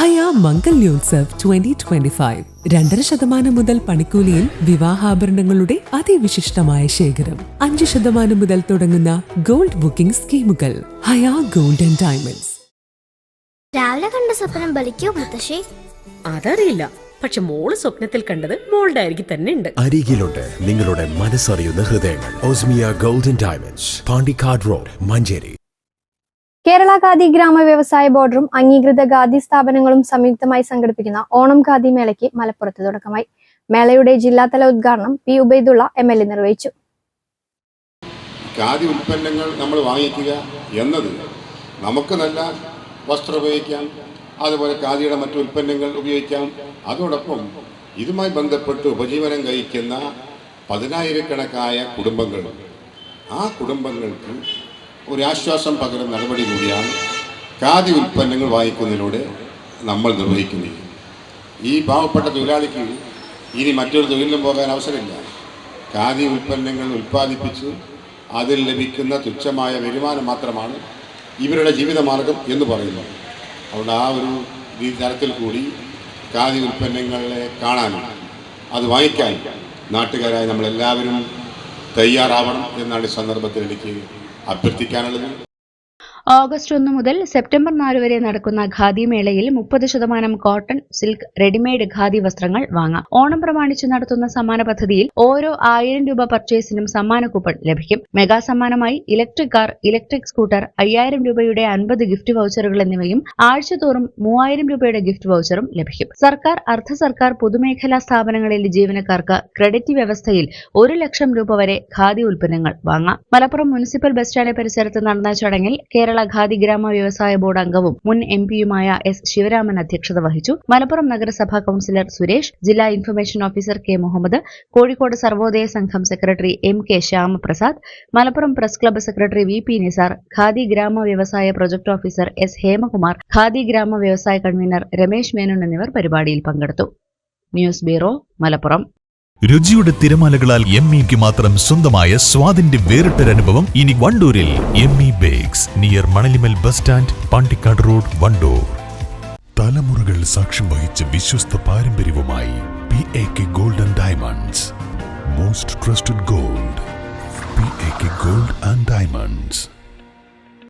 ഹയ മംഗല്യോത്സവ് twenty twenty five രണ്ടര ശതമാനം മുതൽ പണിക്കൂലിയിൽ വിവാഹാഭരണങ്ങളുടെ അതിവിശിഷ്ടമായ ശേഖരം. അഞ്ച് ശതമാനം മുതൽ തുടങ്ങുന്ന ഗോൾഡ് ബുക്കിംഗ് സ്കീമുകൾ. ഹയാ ഗോൾഡ് ആൻഡ് ഡയമണ്ട്സ്. രാവിലെ കണ്ട സ്വപ്നം ബലിക്കോ മുത്തശ്ശി? അതറിയില്ല. പക്ഷെ മോൾ സ്വപ്നത്തിൽ കണ്ടത് മോളുടെ അരികിൽ തന്നെ ഉണ്ട്. അരികിലുണ്ട് നിങ്ങളുടെ മനസ്സറിയുന്ന ഹൃദയങ്ങൾ. Osmiya golden diamonds Pandikkad road Manjeri. Kerala Khadi Grama Vyavasaya ബോർഡറും അംഗീകൃത ഖാദി സ്ഥാപനങ്ങളും സംയുക്തമായി സംഘടിപ്പിക്കുന്ന ഓണം ഖാദി മേളയ്ക്ക് മലപ്പുറത്ത് തുടക്കമായി. മേളയുടെ ജില്ലാതല ഉദ്ഘാടനം P Ubaidullah M L A നിർവഹിച്ചു. ഖാദി ഉൽപ്പന്നങ്ങൾ നമ്മൾ വാങ്ങിക്കുക എന്നത് നമുക്ക് നല്ല വസ്ത്രം ഉപയോഗിക്കാം അതുപോലെ ഖാദിയുടെ മറ്റു ഉൽപ്പന്നങ്ങൾ ഉപയോഗിക്കാം. അതോടൊപ്പം ഇതുമായി ബന്ധപ്പെട്ട് ഉപജീവനം കഴിക്കുന്ന പതിനായിരക്കണക്കായ കുടുംബങ്ങൾ ആ കുടുംബങ്ങൾക്ക് ഒരു ആശ്വാസം പകരുന്ന നടപടി കൂടിയാണ് ഖാദി ഉൽപ്പന്നങ്ങൾ വാങ്ങിക്കുന്നതിലൂടെ നമ്മൾ നിർവഹിക്കുന്നത്. ഈ പാവപ്പെട്ട തൊഴിലാളിക്ക് ഇനി മറ്റൊരു തൊഴിലിനും പോകാൻ അവസരമില്ല. ഖാദി ഉൽപ്പന്നങ്ങൾ ഉൽപ്പാദിപ്പിച്ച് അതിൽ ലഭിക്കുന്ന തുച്ഛമായ വരുമാനം മാത്രമാണ് ഇവരുടെ ജീവിതമാർഗം എന്ന് പറയുന്നത്. അതുകൊണ്ട് ആ ഒരു രീതി തരത്തിൽ കൂടി ഖാദി ഉൽപ്പന്നങ്ങളെ കാണാനും അത് വാങ്ങിക്കാനും നാട്ടുകാരായ നമ്മളെല്ലാവരും തയ്യാറാവണം എന്നാണ് ഈ സന്ദർഭത്തിൽ എനിക്ക് അഭ്യർത്ഥിക്കാനുള്ളത് ഓഗസ്റ്റ് ഒന്ന് മുതൽ സെപ്റ്റംബർ നാല് വരെ നടക്കുന്ന ഖാദി മേളയിൽ മുപ്പത് ശതമാനം കോട്ടൺ സിൽക്ക് റെഡിമെയ്ഡ് ഖാദി വസ്ത്രങ്ങൾ വാങ്ങാം. ഓണം പ്രമാണിച്ച് നടത്തുന്ന സമ്മാന പദ്ധതിയിൽ ഓരോ ആയിരം രൂപ പർച്ചേസിനും സമ്മാന കൂപ്പൺ ലഭിക്കും. മെഗാ സമ്മാനമായി ഇലക്ട്രിക് കാർ ഇലക്ട്രിക് സ്കൂട്ടർ അയ്യായിരം രൂപയുടെ അൻപത് ഗിഫ്റ്റ് വൗച്ചറുകൾ എന്നിവയും ആഴ്ചതോറും മൂവായിരം രൂപയുടെ ഗിഫ്റ്റ് വൗച്ചറും ലഭിക്കും. സർക്കാർ അർദ്ധ സർക്കാർ പൊതുമേഖലാ സ്ഥാപനങ്ങളിലെ ജീവനക്കാർക്ക് ക്രെഡിറ്റ് വ്യവസ്ഥയിൽ ഒരു ലക്ഷം രൂപ വരെ ഖാദി ഉൽപ്പന്നങ്ങൾ വാങ്ങാം. മലപ്പുറം മുനിസിപ്പൽ ബസ് സ്റ്റാൻഡ് പരിസരത്ത് നടന്ന ചടങ്ങിൽ കേരള ഖാദി ഗ്രാമ വ്യവസായ ബോർഡ് അംഗവും മുൻ എം പിയുമായ എസ് ശിവരാമൻ അധ്യക്ഷത വഹിച്ചു. മലപ്പുറം നഗരസഭാ കൌൺസിലർ സുരേഷ് ജില്ലാ information officer K Muhammad Kozhikode Sarvodaya Sangham secretary M K Shyamaprasad Malappuram press club secretary V P Nizar Khadi Grama Vyavasaya project officer S Hemakumar Khadi Grama Vyavasaya convener Ramesh Menon എന്നിവർ പരിപാടിയിൽ പങ്കെടുത്തു. News bureau Malappuram. രുചിയുടെ തിരമാലകളാൽ M ഇക്ക് മാത്രം സ്വന്തമായ സ്വാദിന്റെ വേറിട്ടൊരനുഭവം ഇനി വണ്ടൂരിൽ M E bakes near Manalimal bus stand Pandikkad road Wandoor. തലമുറകൾ സാക്ഷ്യം വഹിച്ച വിശ്വസ്ത പാരമ്പര്യവുമായി P A K golden diamonds most trusted gold P A K gold and diamonds